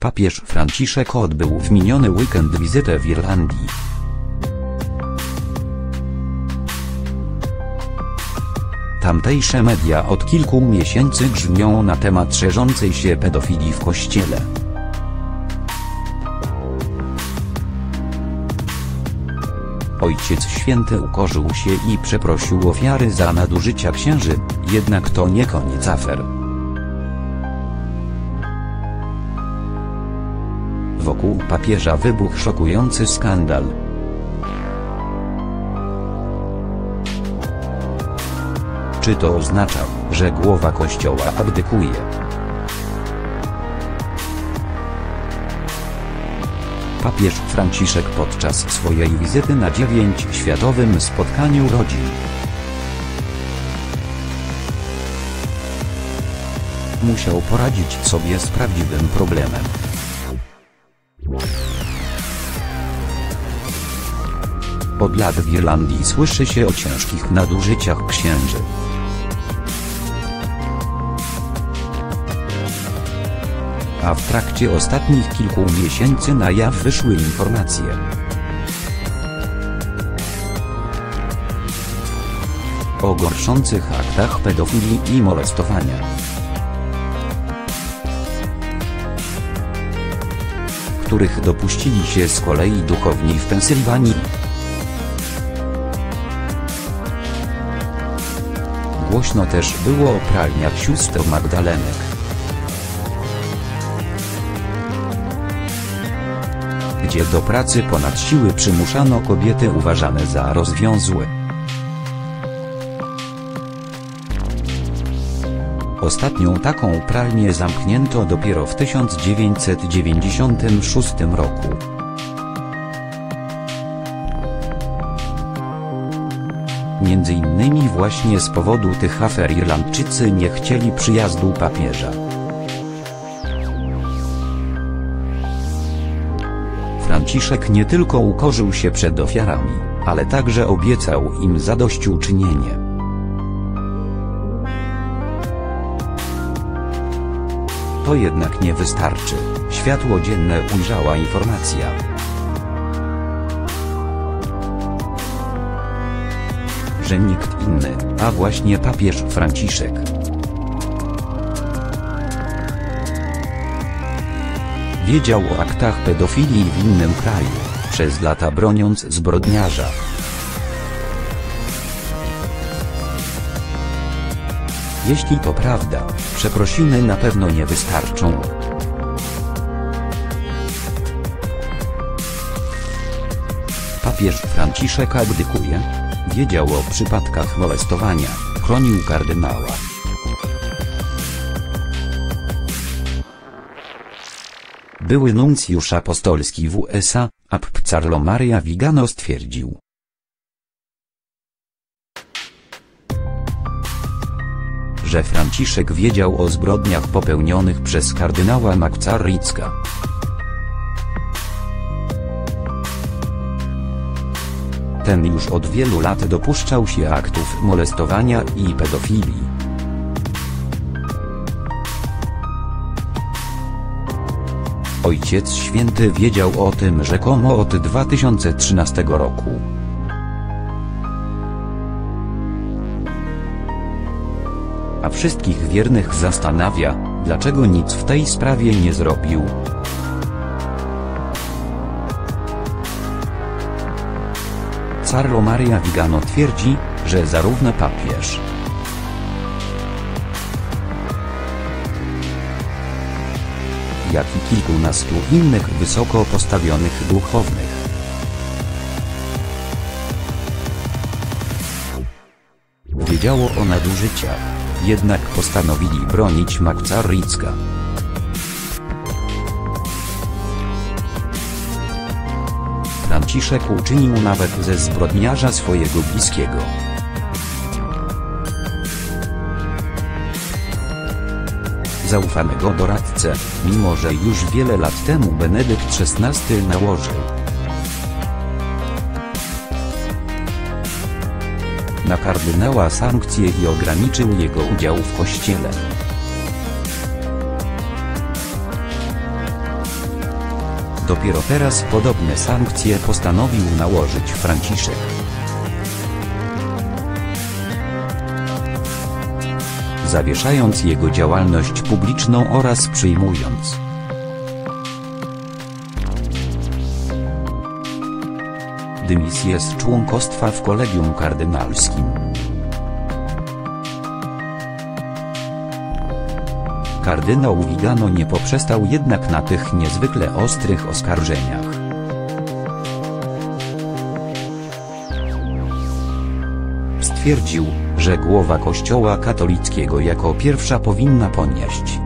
Papież Franciszek odbył w miniony weekend wizytę w Irlandii. Tamtejsze media od kilku miesięcy grzmią na temat szerzącej się pedofilii w kościele. Ojciec Święty ukorzył się i przeprosił ofiary za nadużycia księży, jednak to nie koniec afer. Wokół papieża wybuchł szokujący skandal. Czy to oznacza, że głowa kościoła abdykuje? Papież Franciszek podczas swojej wizyty na dziewięć światowym spotkaniu rodzin. Musiał poradzić sobie z prawdziwym problemem. Od lat w Irlandii słyszy się o ciężkich nadużyciach księży. A w trakcie ostatnich kilku miesięcy na jaw wyszły informacje. O gorszących aktach pedofilii i molestowania. których dopuścili się z kolei duchowni w Pensylwanii. Głośno też było o pralniach sióstr Magdalenek. Gdzie do pracy ponad siły przymuszano kobiety uważane za rozwiązłe. Ostatnią taką pralnię zamknięto dopiero w 1996 roku. Między innymi właśnie z powodu tych afer Irlandczycy nie chcieli przyjazdu papieża. Franciszek nie tylko ukorzył się przed ofiarami, ale także obiecał im zadośćuczynienie. To jednak nie wystarczy, światło dzienne ujrzała informacja. Że nikt inny, a właśnie papież Franciszek. Wiedział o aktach pedofilii w innym kraju, przez lata broniąc zbrodniarza. Jeśli to prawda, przeprosiny na pewno nie wystarczą. Papież Franciszek abdykuje? Wiedział o przypadkach molestowania, chronił kardynała. Były nuncjusz apostolski w USA, Abb Carlo Maria Vigano stwierdził, że Franciszek wiedział o zbrodniach popełnionych przez kardynała Makcaricka. Ten już od wielu lat dopuszczał się aktów molestowania i pedofilii. Ojciec Święty wiedział o tym rzekomo od 2013 roku. A wszystkich wiernych zastanawia, dlaczego nic w tej sprawie nie zrobił. Carlo Maria Vigano twierdzi, że zarówno papież, jak i kilkunastu innych wysoko postawionych duchownych. Wiedziało o nadużyciach, jednak postanowili bronić Makcaricka. Franciszek uczynił nawet ze zbrodniarza swojego bliskiego. Zaufanego doradcę, mimo że już wiele lat temu Benedykt XVI nałożył na kardynała sankcje i ograniczył jego udział w kościele. Dopiero teraz podobne sankcje postanowił nałożyć Franciszek. Zawieszając jego działalność publiczną oraz przyjmując dymisję z członkostwa w kolegium kardynalskim. Kardynał Vigano nie poprzestał jednak na tych niezwykle ostrych oskarżeniach. Stwierdził, że głowa Kościoła katolickiego jako pierwsza powinna ponieść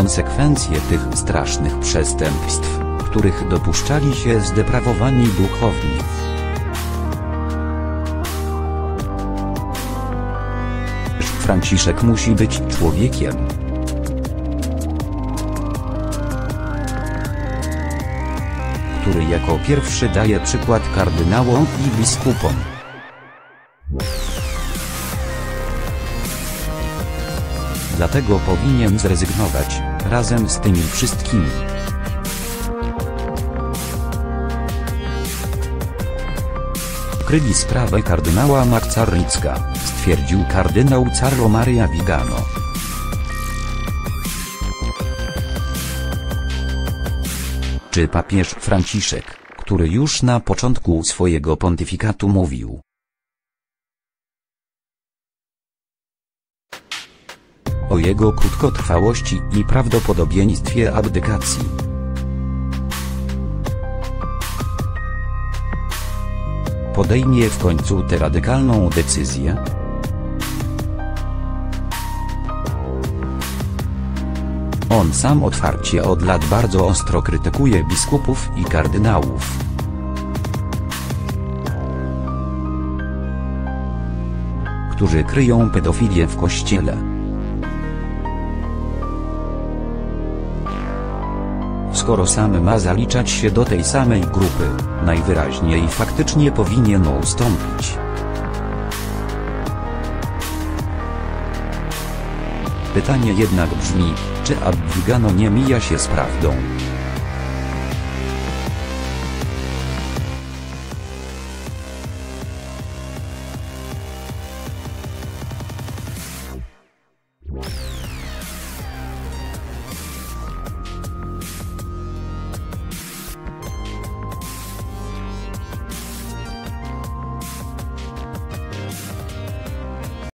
konsekwencje tych strasznych przestępstw, których dopuszczali się zdeprawowani duchowni. Franciszek musi być człowiekiem. który jako pierwszy daje przykład kardynałom i biskupom. Dlatego powinien zrezygnować, razem z tymi wszystkimi. Kryli sprawę kardynała Makcarnicka, stwierdził kardynał Carlo Maria Vigano. Czy papież Franciszek, który już na początku swojego pontyfikatu mówił, o jego krótkotrwałości i prawdopodobieństwie abdykacji. Podejmie w końcu tę radykalną decyzję? On sam otwarcie od lat bardzo ostro krytykuje biskupów i kardynałów. którzy kryją pedofilię w kościele. Skoro sam ma zaliczać się do tej samej grupy, najwyraźniej faktycznie powinien ustąpić. Pytanie jednak brzmi, czy Abwigano nie mija się z prawdą?